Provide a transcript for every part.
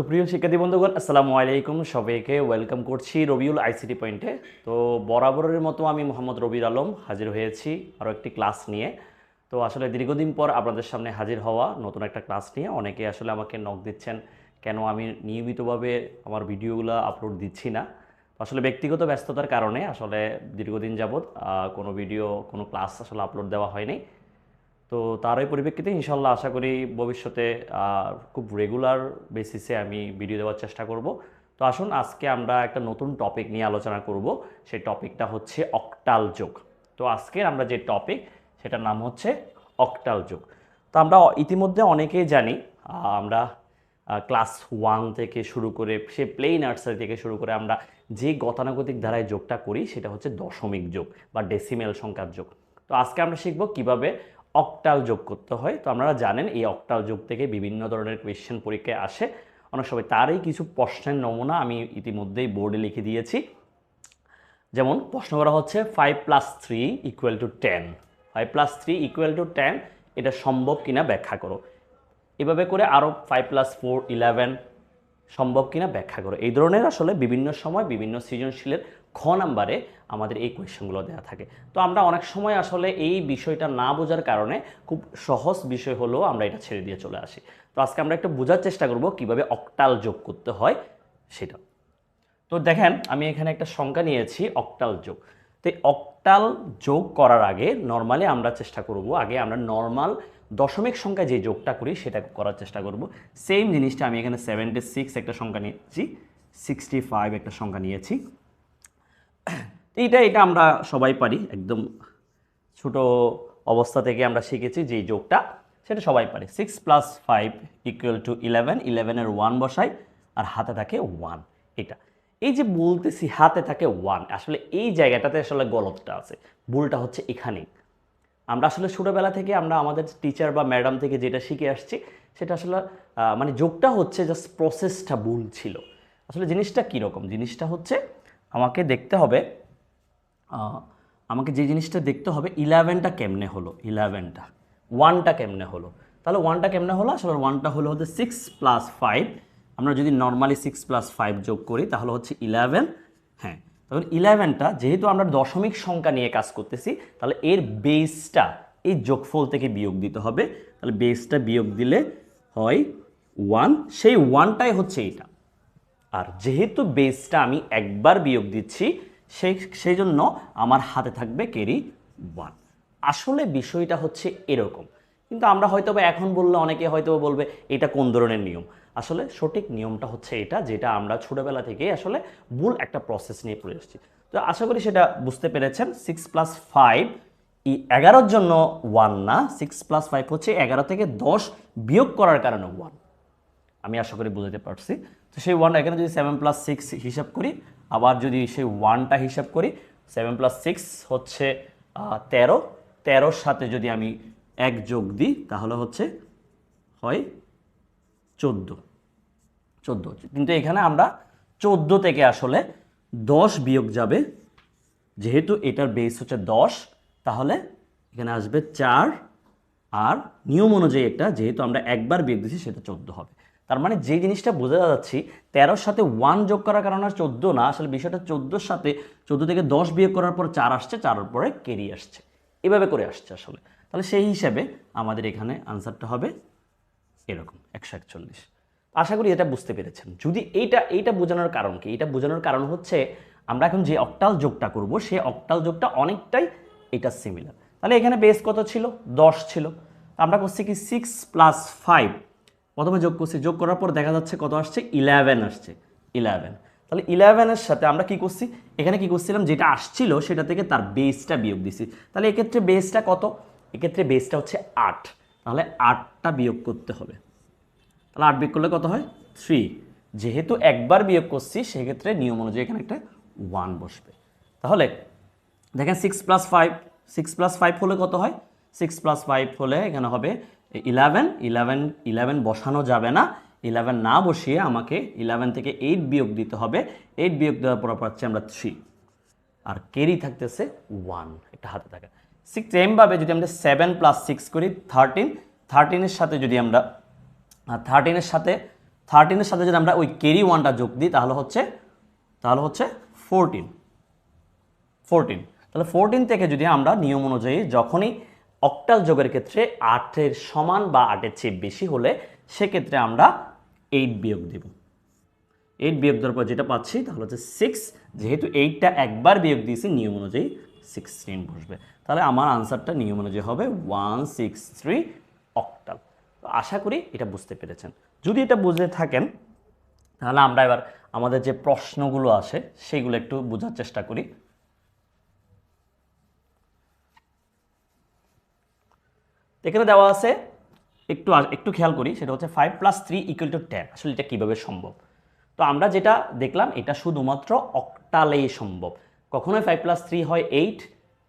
সুপ্রিয় শিক্ষার্থী বন্ধুগণ, আসসালামু আলাইকুম সবাইকে। ওয়েলকাম করছি রবিউল আইসিটি পয়েন্টে তো বরাবরের মতো আমি মোহাম্মদ রবির আলম হাজির হয়েছি আরও একটি ক্লাস নিয়ে। তো আসলে দীর্ঘদিন পর আপনাদের সামনে হাজির হওয়া নতুন একটা ক্লাস নিয়ে, অনেকে আসলে আমাকে নখ দিচ্ছেন, কেন আমি নিয়মিতভাবে আমার ভিডিওগুলো আপলোড দিচ্ছি না? আসলে ব্যক্তিগত ব্যস্ততার কারণে আসলে দীর্ঘদিন যাবৎ কোনো ভিডিও কোনো ক্লাস আসলে আপলোড দেওয়া হয়নি। তো তারই পরিপ্রেক্ষিতে ইনশাল্লাহ আশা করি ভবিষ্যতে খুব রেগুলার বেসিসে আমি ভিডিও দেওয়ার চেষ্টা করব। তো আসুন আজকে আমরা একটা নতুন টপিক নিয়ে আলোচনা করব। সেই টপিকটা হচ্ছে অক্টাল যোগ। তো আজকের আমরা যে টপিক সেটার নাম হচ্ছে অক্টাল যোগ। তো আমরা ইতিমধ্যে অনেকেই জানি আমরা ক্লাস ওয়ান থেকে শুরু করে, সে প্লেই নার্সারি থেকে শুরু করে আমরা যে গতানুগতিক ধারায় যোগটা করি, সেটা হচ্ছে দশমিক যোগ বা ডেসিমেল সংখ্যার যোগ। তো আজকে আমরা শিখব কীভাবে অক্টাল যোগ করতে হয়। তো আপনারা জানেন, এই অক্টাল যোগ থেকে বিভিন্ন ধরনের কোয়েশ্চেন পরীক্ষায় আসে। অনেক সময় তারই কিছু প্রশ্নের নমুনা আমি ইতিমধ্যেই বোর্ডে লিখে দিয়েছি। যেমন, প্রশ্ন করা হচ্ছে five plus three equal to ten five plus three equal to ten এটা সম্ভব কিনা ব্যাখ্যা করো। এভাবে করে আরও ফাইভ প্লাস ফোর ইলেভেন সম্ভব কিনা ব্যাখ্যা করো। এই ধরনের আসলে বিভিন্ন সময় বিভিন্ন সৃজনশীলের খ নাম্বারে আমাদের এই কোয়েশ্চেনগুলো দেওয়া থাকে। তো আমরা অনেক সময় আসলে এই বিষয়টা না বোঝার কারণে খুব সহজ বিষয় হলেও আমরা এটা ছেড়ে দিয়ে চলে আসি। তো আজকে আমরা একটু বোঝার চেষ্টা করব কীভাবে অক্টাল যোগ করতে হয় সেটা। তো দেখেন, আমি এখানে একটা সংখ্যা নিয়েছি, অক্টাল যোগ। তো এই অক্টাল যোগ করার আগে নর্মালি আমরা চেষ্টা করব, আগে আমরা নর্মাল দশমিক সংখ্যা যে যোগটা করি সেটা করার চেষ্টা করব। সেম জিনিসটা আমি এখানে সেভেন্টি সিক্স একটা সংখ্যা নিয়েছি সিক্সটি ফাইভ একটা সংখ্যা নিয়েছি। এইটা এটা আমরা সবাই পারি। একদম ছোট অবস্থা থেকে আমরা শিখেছি যে যোগটা, সেটা সবাই পারে। Six plus five equal to eleven ইলেভেনের ওয়ান বসাই, আর হাতে থাকে ওয়ান এটা। এই যে বলতেছি হাতে থাকে ওয়ান আসলে এই জায়গাটাতে আসলে গলতটা আছে। ভুলটা হচ্ছে এখানেই। আমরা আসলে ছোটোবেলা থেকে আমরা আমাদের টিচার বা ম্যাডাম থেকে যেটা শিখে আসছি, সেটা আসলে মানে যোগটা হচ্ছে জাস্ট প্রসেসটা ভুল ছিল। আসলে জিনিসটা কীরকম? জিনিসটা হচ্ছে আমাকে দেখতে হবে আমাকে যে জিনিসটা দেখতে হবে ইলেভেনটা কেমনে হলো? ইলেভেনটা ওয়ানটা কেমনে হলো? তাহলে ওয়ানটা কেমনে হলো? আসলে ওয়ানটা হলো হচ্ছে সিক্স প্লাস ফাইভ আমরা যদি নর্মালি সিক্স প্লাস ফাইভ যোগ করি, তাহলে হচ্ছে ইলেভেন হ্যাঁ তখন ইলেভেনটা যেহেতু আমরা দশমিক সংখ্যা নিয়ে কাজ করতেছি, তাহলে এর বেসটা এই যোগফল থেকে বিয়োগ দিতে হবে। তাহলে বেসটা বিয়োগ দিলে হয় ওয়ান সেই ওয়ানটাই হচ্ছে এটা আর যেহেতু বেসটা আমি একবার বিয়োগ দিচ্ছি, সেই সেই জন্য আমার হাতে থাকবে কেরি ওয়ান আসলে বিষয়টা হচ্ছে এরকম। কিন্তু আমরা হয়তো বা এখন বললে অনেকে হয়তো বলবে, এটা কোন ধরনের নিয়ম? আসলে সঠিক নিয়মটা হচ্ছে এটা, যেটা আমরা ছোটোবেলা থেকে আসলে ভুল একটা প্রসেস নিয়ে পড়ে এসেছি। তো আশা করি সেটা বুঝতে পেরেছেন। সিক্স প্লাস ফাইভ এই এগারোর জন্য ওয়ান না সিক্স প্লাস ফাইভ হচ্ছে এগারো থেকে দশ বিয়োগ করার কারণে ওয়ান আমি আশা করি বুঝতে পারছি। তো সেই ওয়ানটা এখানে যদি সেভেন প্লাস সিক্স হিসাব করি, আবার যদি সেই ওয়ানটা হিসাব করি সেভেন প্লাস সিক্স হচ্ছে তেরো। তেরোর সাথে যদি আমি এক যোগ দিই, তাহলে হচ্ছে হয় চোদ্দ। চোদ্দ। কিন্তু এখানে আমরা চোদ্দ থেকে আসলে দশ বিয়োগ যাবে। যেহেতু এটার বেস হচ্ছে দশ, তাহলে এখানে আসবে চার। আর নিয়ম অনুযায়ী এটা যেহেতু আমরা একবার বিয়োগ দিচ্ছি সেটা চোদ্দ হবে। তার মানে যে জিনিসটা বোঝা যাচ্ছি, তেরোর সাথে ওয়ান যোগ করার কারণে আর চোদ্দ না, আসলে বিষয়টা চোদ্দোর সাথে, চোদ্দ থেকে দশ বিয়োগ করার পর চার আসছে, চারের পরে কেরি আসছে। এভাবে করে আসছে আসলে। তাহলে সেই হিসাবে আমাদের এখানে আনসারটা হবে এরকম, একশো একচল্লিশ। আশা করি এটা বুঝতে পেরেছেন। যদি এইটা এইটা বোঝানোর কারণ কি? এটা বোঝানোর কারণ হচ্ছে আমরা এখন যে অক্টাল যোগটা করব সেই অক্টাল যোগটা অনেকটাই এটা সিমিলার তাহলে এখানে বেস কত ছিল? দশ ছিল। আমরা করছি কি সিক্স প্লাস ফাইভ প্রথমে যোগ করছি, যোগ করার পর দেখা যাচ্ছে কত আসছে? ইলেভেন আসছে। ইলেভেন তাহলে ইলেভেনের সাথে আমরা কি করছি? এখানে কি করছিলাম? যেটা আসছিল সেটা থেকে তার বেসটা বিয়োগ দিছি। তাহলে এক্ষেত্রে বেসটা কত? এক্ষেত্রে বেসটা হচ্ছে আট। তাহলে আটটা বিয়োগ করতে হবে। তাহলে আট বিয়োগ করলে কত হয়? থ্রি যেহেতু একবার বিয়োগ করছি, সেক্ষেত্রে নিয়ম অনুযায়ী এখানে একটা ওয়ান বসবে। তাহলে দেখেন six plus five six plus five হলে কত হয়? সিক্স প্লাস ফাইভ হলে এখানে হবে ইলেভেন ইলেভেন ইলেভেন বসানো যাবে না। ইলেভেন না বসিয়ে আমাকে ইলেভেন থেকে এইট বিয়োগ দিতে হবে। এইট বিয়োগ দেওয়ার পর পাচ্ছি আমরা থ্রি। আর কেরি থাকতেছে ওয়ান একটা হাতে থাকে। সিক্স সেমভাবে যদি আমরা সেভেন প্লাস সিক্স করি থার্টিন থার্টিনের সাথে যদি আমরা থার্টিনের সাথে থার্টিনের সাথে যদি আমরা ওই কেরি ওয়ানটা যোগ দিই, তাহলে হচ্ছে তাহলে হচ্ছে ফোরটিন ফোরটিন তাহলে ফোরটিন থেকে যদি আমরা নিয়ম অনুযায়ী যখনই অক্টাল যোগের ক্ষেত্রে আটের সমান বা আটের চেয়ে বেশি হলে সেক্ষেত্রে আমরা এইট বিয়োগ দেব। এইট বিয়োগ দেওয়ার পর যেটা পাচ্ছি তাহলে হচ্ছে সিক্স যেহেতু এইটটা একবার বিয়োগ দিয়েছি, নিয়ম অনুযায়ী সিক্সটিন বসবে। তাহলে আমার আনসারটা নিয়ম অনুযায়ী হবে ওয়ান সিক্স থ্রি অক্টাল তো আশা করি এটা বুঝতে পেরেছেন। যদি এটা বুঝে থাকেন, তাহলে আমরা এবার আমাদের যে প্রশ্নগুলো আসে, সেগুলো একটু বোঝার চেষ্টা করি। এখানে দেওয়া আছে, একটু একটু খেয়াল করি, সেটা হচ্ছে five plus three equal to ten আসলে এটা কীভাবে সম্ভব? তো আমরা যেটা দেখলাম, এটা শুধুমাত্র অক্টালেই সম্ভব। কখনোই ফাইভ প্লাস থ্রি হয় এইট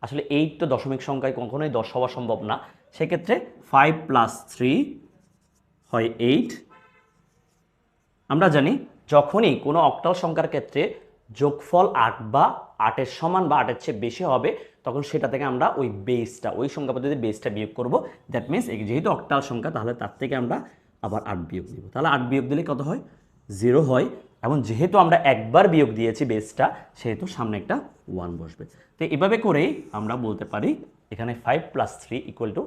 আসলে এইট তো দশমিক সংখ্যায় কখনোই দশ হওয়া সম্ভব না। সেক্ষেত্রে ফাইভ প্লাস থ্রি হয় এইট আমরা জানি যখনই কোনো অক্টাল সংখ্যার ক্ষেত্রে যোগফল আট বা আটের সমান বা আটের চেয়ে বেশি হবে তখন সেটা থেকে আমরা ওই বেসটা ওই সংখ্যা পদ্ধতি বেসটা বিয়োগ করব। দ্যাট মিনস যেহেতু অক্টাল সংখ্যা, তাহলে তার থেকে আমরা আবার আট বিয়োগ দিব তাহলে আট বিয়োগ দিলে কত হয়? জিরো হয়। এবং যেহেতু আমরা একবার বিয়োগ দিয়েছি বেসটা সেহেতু সামনে একটা ওয়ান বসবে। তো এভাবে করেই আমরা বলতে পারি এখানে five plus three equal to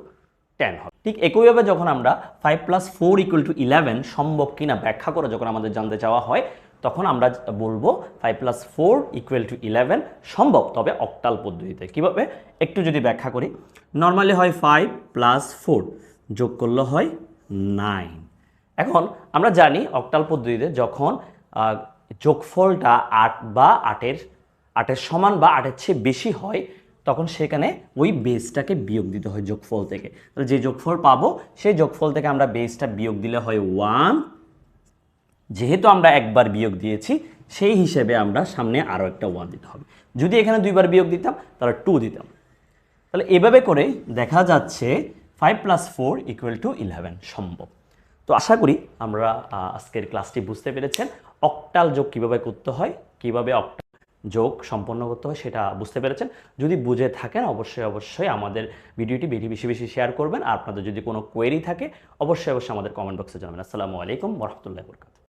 ten হবে। ঠিক একইভাবে যখন আমরা five plus four equal to eleven সম্ভব কিনা ব্যাখ্যা করে যখন আমাদের জানতে চাওয়া হয় তখন আমরা বলব five plus four equal to eleven সম্ভব, তবে অক্টাল পদ্ধতিতে। কীভাবে? একটু যদি ব্যাখ্যা করি। নর্মালি হয় ফাইভ প্লাস ফোর যোগ করলে হয় নাইন এখন আমরা জানি অক্টাল পদ্ধতিতে যখন যোগফলটা আট বা আটের আটের সমান বা আটের চেয়ে বেশি হয়, তখন সেখানে ওই বেসটাকে বিয়োগ দিতে হয় যোগফল থেকে। তাহলে যে যোগফল পাবো, সেই যোগফল থেকে আমরা বেসটা বিয়োগ দিলে হয় ওয়ান যেহেতু আমরা একবার বিয়োগ দিয়েছি, সেই হিসেবে আমরা সামনে আরও একটা ওয়ান দিতে হবে। যদি এখানে দুইবার বিয়োগ দিতাম, তাহলে টু দিতাম। তাহলে এভাবে করে দেখা যাচ্ছে five plus four equal to eleven সম্ভব। তো আশা করি আমরা আজকের ক্লাসটি বুঝতে পেরেছেন। অক্টাল যোগ কীভাবে করতে হয়, কীভাবে অক্টাল যোগ সম্পন্ন করতে হয়, সেটা বুঝতে পেরেছেন। যদি বুঝে থাকেন, অবশ্যই অবশ্যই আমাদের ভিডিওটি বেশি বেশি বেশি শেয়ার করবেন। আর আপনাদের যদি কোনো কোয়েরি থাকে, অবশ্যই অবশ্যই আমাদের কমেন্ট বক্সে জানাবেন। আসসালামু আলাইকুম রহমতুল্লাহ বরকাত